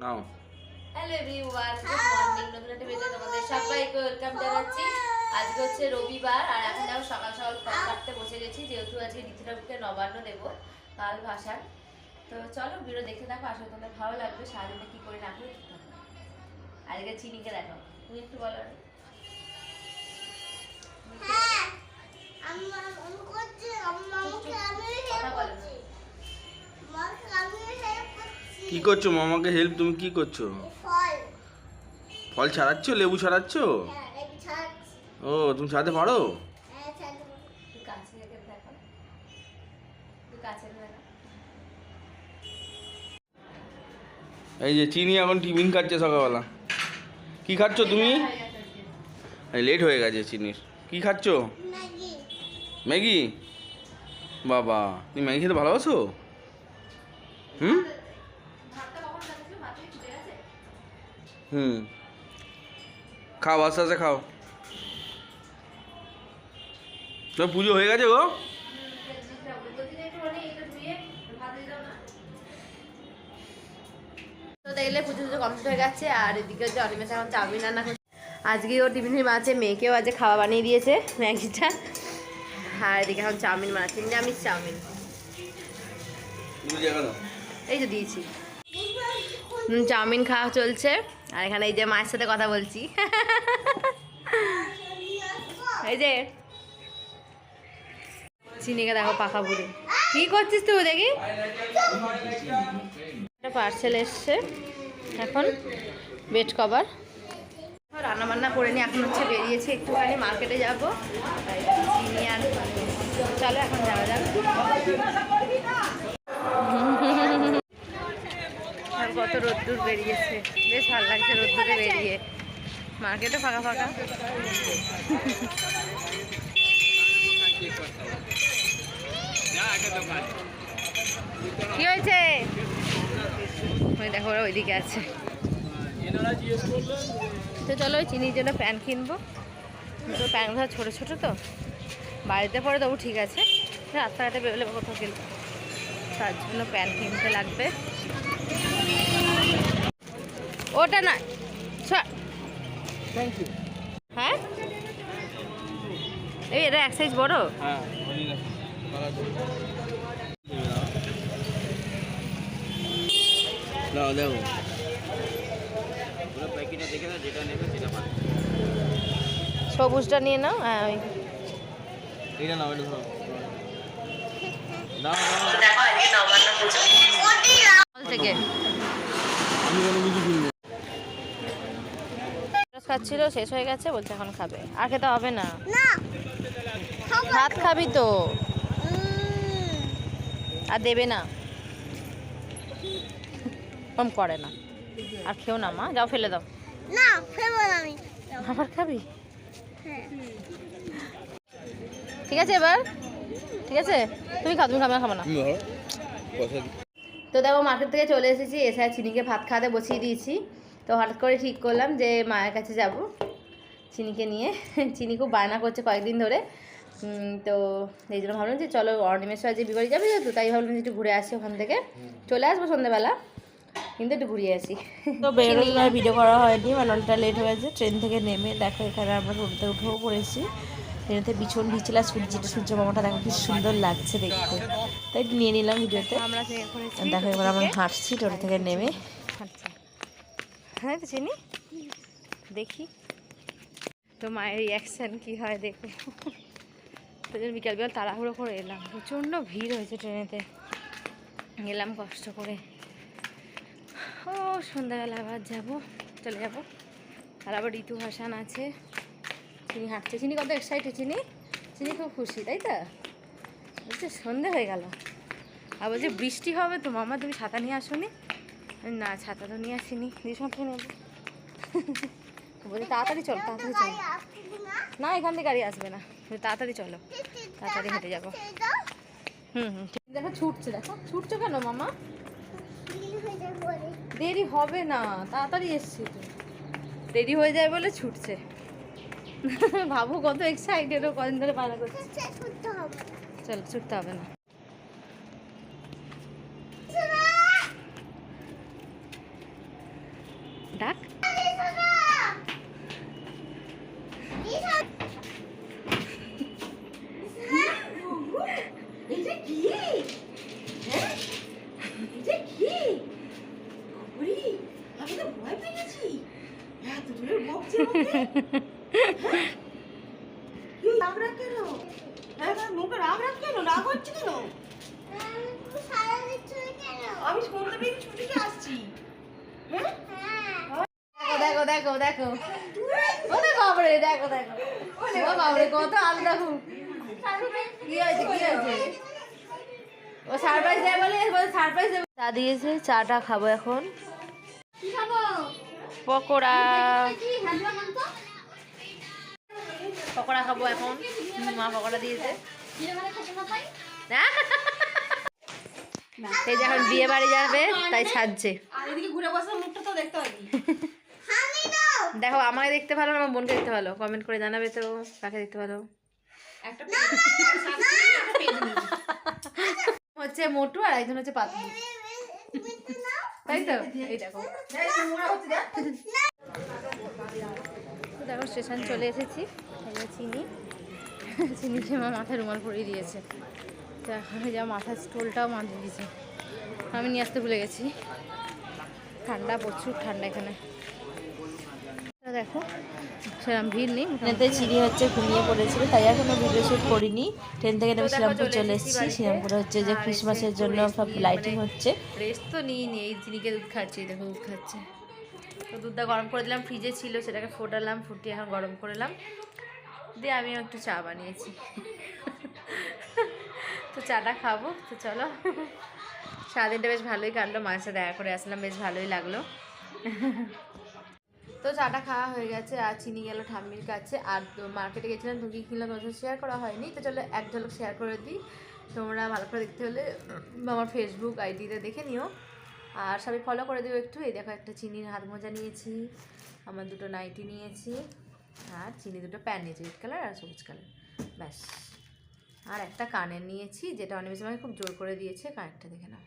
নাও। Hello everyone good morning নতুন একটা video তোমাদের সবাইকে ওয়েলকাম জানাচ্ছি। আজকে হচ্ছে রবিবার আর এখন আমি সকাল সকাল ফল কাটতে বসে গেছি যেহেতু আজকে ঋতুরামকে নবান্ন দেব কাল ভাষার। তো চলো ভিডিও দেখতে থাকো আসলে তোমাদের ভালো লাগবে। সারাদিনে কি করে থাকো। আজকে চিনিকে দেখো তুমি একটু বলো। হ্যাঁ আমি করছি আম্মা আমি কথা বলো কি করছ মামাকে হেল্প তুমি কি করছ? ফল। ফল ছাড়াচ্ছ? লেবু ছাড়াচ্ছ? হ্যাঁ ও তুমি ছাড়াতে পারো? হ্যাঁ এই যে চিনি এখন টিফিন খাচ্ছে সকালবেলা। কি খাচ্ছ তুমি? লেট হয়ে গেছে চিনির। কি খাচ্ছ? ম্যাগি। ম্যাগি? বাবা তুমি ম্যাগি খেতে ভালোবাসো? হুম? হুম। খাও আস্তে আস্তে খাও। তো পুজো হয়ে গেছে গো? দেখলে পুজো পুজো কমপ্লিট হয়ে গেছে আর এদিকে হচ্ছে অনিমেষ এখন চাউমিন রান্না করছে। আজকে টিফিনের মাঝে মেয়েকেও আজকে খাওয়া বানিয়ে দিয়েছে ম্যাগিটা। আর এদিকে এখন চাউমিন বানাচ্ছি নিরামিষ চাউমিন। এই তো দিয়েছি। হুম, চাউমিন খাওয়া চলছে। আর এখানে এই যে মায়ের সাথে কথা বলছি। এই যে। চিনিকে দেখো পাকা বুড়ি কি করছিস তুই দেখি? একটা পার্সেল এসছে। এখন বেড কভার রান্না বান্না করে নিয়ে এখন হচ্ছে বেরিয়েছি, একটুখানি মার্কেটে যাব। চিনি আর চলো এখন যাওয়া যাক আর কত রোদ্দুর বেরিয়েছে। বেশ ভালো লাগছে রোদ্দুরে বেরিয়ে। মার্কেটও ফাঁকা ফাঁকা। কি হয়েছে? দেখো, ওরা ওইদিকে আছে। তো চলো, ওই চিনির জন্য প্যান কিনবো। তো প্যানগুলো ছোটো ছোটো তো। বাড়িতে পরে তবু ঠিক আছে। রাস্তাঘাটে বেরোলে কোথাও কিনবো। তার জন্য প্যান কিনতে লাগবে। ওটা না হ্যাঁ? এই এটা এক সাইজ বড়? হ্যাঁ দাও দেখো সবুজটা নিয়ে নাও হ্যাঁ ওই। এইটা নাও এটা ধরো। দাও হল থেকে। আমি কোনো কিছু কিনবো খাচ্ছিল শেষ হয়ে গেছে বলছে এখন খাবে। আর খেতে হবে না। না ভাত খাবি তো। আর দেবে না। কম করে না। আর খেও না মা। যাও ফেলে দাও। না ফেলব না আমি। আবার খাবি? হ্যাঁ। ঠিক আছে এবার? ঠিক আছে? তুমি খাও তুমি খাবে না খাব না। তো দেখো মার্কেট থেকে চলে এসেছি। এসে আর চিনিকে ভাত খাওয়াতে বসিয়ে দিয়েছি। তো হঠাৎ করে ঠিক করলাম যে মায়ের কাছে যাব চিনিকে নিয়ে। চিনি খুব বায়না করছে কয়েকদিন ধরে। তো এই জন্য ভাবলাম যে চলো অর্ণিমেশ্বর যে বিবাড়ি যাবে তো তাই ভাবলাম যে একটু ঘুরে আসি ওখান থেকে। চলে আসব সন্ধ্যেবেলা কিন্তু একটু ঘুরিয়ে আসি। তো বেরোনোর আর ভিডিও করা হয়নি মানে অনেকটা লেট হয়ে হয়েছে ট্রেন থেকে নেমে দেখো এখানে আমরা টোটোতে উঠেও পড়েছি। ট্রেনেতে বিছন ভিজছিল আর সূর্যটা সূর্য মামাটা দেখো কি সুন্দর লাগছে দেখতে। তাই নিয়ে নিলাম ভিডিওতে দেখো এবার আমরা হাঁটছি টোটো থেকে নেমে। আচ্ছা হ্যাঁ তো চিনি? দেখি। তো মায়ের রিয়াকশান কি হয় দেখো। তো জন্য বিকাল বিকাল তাড়াহুড়ো করে এলাম। প্রচণ্ড ভিড় হয়েছে ট্রেনেতে। গেলাম কষ্ট করে। ও সন্ধ্যাবেলা আবার যাব। চলে যাব। আর আবার ঋতু হাসান আছে। চিনি হাঁটছে। চিনি কত এক্সাইটেড চিনি? চিনি খুব খুশি তাই তো? বলছে সন্ধে হয়ে গেল। আর বলছে বৃষ্টি হবে তো মামা তুমি ছাতা নিয়ে আসোনি? আমি, না ছাতা তো নিয়ে আসিনি। সাথে নেব। বলছে তাড়াতাড়ি চলো তাড়াতাড়ি চলো। না এখান থেকে গাড়ি আসবে না। তাড়াতাড়ি চলো। তাড়াতাড়ি হেঁটে যাব। হুম হুম দেখো ছুটছে দেখো। ছুটছো কেন মামা? বলে দেরি হবে না তাড়াতাড়ি এসছি তো। দেরি হয়ে যায় বলে ছুটছে। ভাবো কত এক্সাইটেড ও কদিন ধরে পালা করছে। চলো ছুটতে হবে না ডাক এটা কি হ্যাঁ এটা কি ওরে আমি তো ভয় পেয়ে গেছি এত জোরে বকছে আমাকে হ্যাঁ? কি রাগ রাগ কেন হ্যাঁ হ্যাঁ, মুখে রাগ রাগ কেন রাগ হচ্ছে কেন সারা দিচ্ছ কেন আমি সন্ধ্যা থেকে ছুটিতে আসছি হ্যাঁ হ্যাঁ দেখো দেখো দেখো ওরে দেখো দেখো ও কত খুব কি হয়েছে হয়েছে ও সারপ্রাইজ বলে চা দিয়েছে চাটা খাব? এখন পকোড়া। পকোড়া খাব এখন। মা পকোড়া দিয়েছে। এই যখন বিয়ে বাড়ি যাবে তাই দাও দেখো আমাকে দেখতে ভালো আমার বোনকে দেখতে ভালো। কমেন্ট করে জানাবে তো কাকে দেখতে ভালো। হচ্ছে মোটু আর একজন হচ্ছে পাতলু। তাই তো? এই দেখো। দেখো। স্টেশন চলে এসেছি। চিনি। চিনি চিনিকে আমার মাথায় রুমাল পরিয়ে দিয়েছে। তো এখন যা মাথার স্টোলটাও মাঝে দিয়েছে। আমি নিয়ে আসতে ভুলে গেছি। ঠান্ডা প্রচুর ঠান্ডা এখানে। দেখো। সেরকম ভিড় নেই ট্রেনেতে চিনি হচ্ছে ঘুমিয়ে পড়েছিল তাই এখনও ভিডিও শুট করিনি। ট্রেন থেকে নেমে শ্রীরামপুর চলে এসেছি শ্রীরামপুরে হচ্ছে যে আর ক্রিসমাসের জন্য সব লাইটিং হচ্ছে। রেস্ট তো নিয়ে নিই নি এই চিনিকে দুধ খাচ্ছি দেখো দুধ খাচ্ছে। তো দুধটা গরম করে দিলাম ফ্রিজে ছিল সেটাকে ফোটালাম ফুটিয়ে এখন গরম করলাম দিয়ে আমিও একটু চা বানিয়েছি। তো চাটা খাব তো চলো। সারাদিনটা বেশ ভালোই কাটলো মায়ের সাথে দেখা করে আসলাম বেশ ভালোই লাগল। তো চাটা খাওয়া হয়ে গেছে, আর চিনি গেল ঠাম্মির কাছে, আর মার্কেটে গেছিলাম তো কী কিনলাম, তোমার সাথে শেয়ার করা হয়নি, তো চলো এক ঝলক শেয়ার করে দিই। তোমরা ভালো করে দেখতে হলে আমার ফেসবুক আইডিতে দেখে নিও। আর সবাই ফলো করে দিও একটু, এই দেখো একটা চিনির হাত মোজা নিয়েছি, আমার দুটো নাইটি নিয়েছি, আর চিনি দুটো প্যান্ট নিয়েছি রেড কালার আর সবুজ কালার ব্যাস। আর একটা কানের নিয়েছি, যেটা অনেক বেশি আমাকে খুব জোর করে দিয়েছে, কানেরটা দেখে নাও।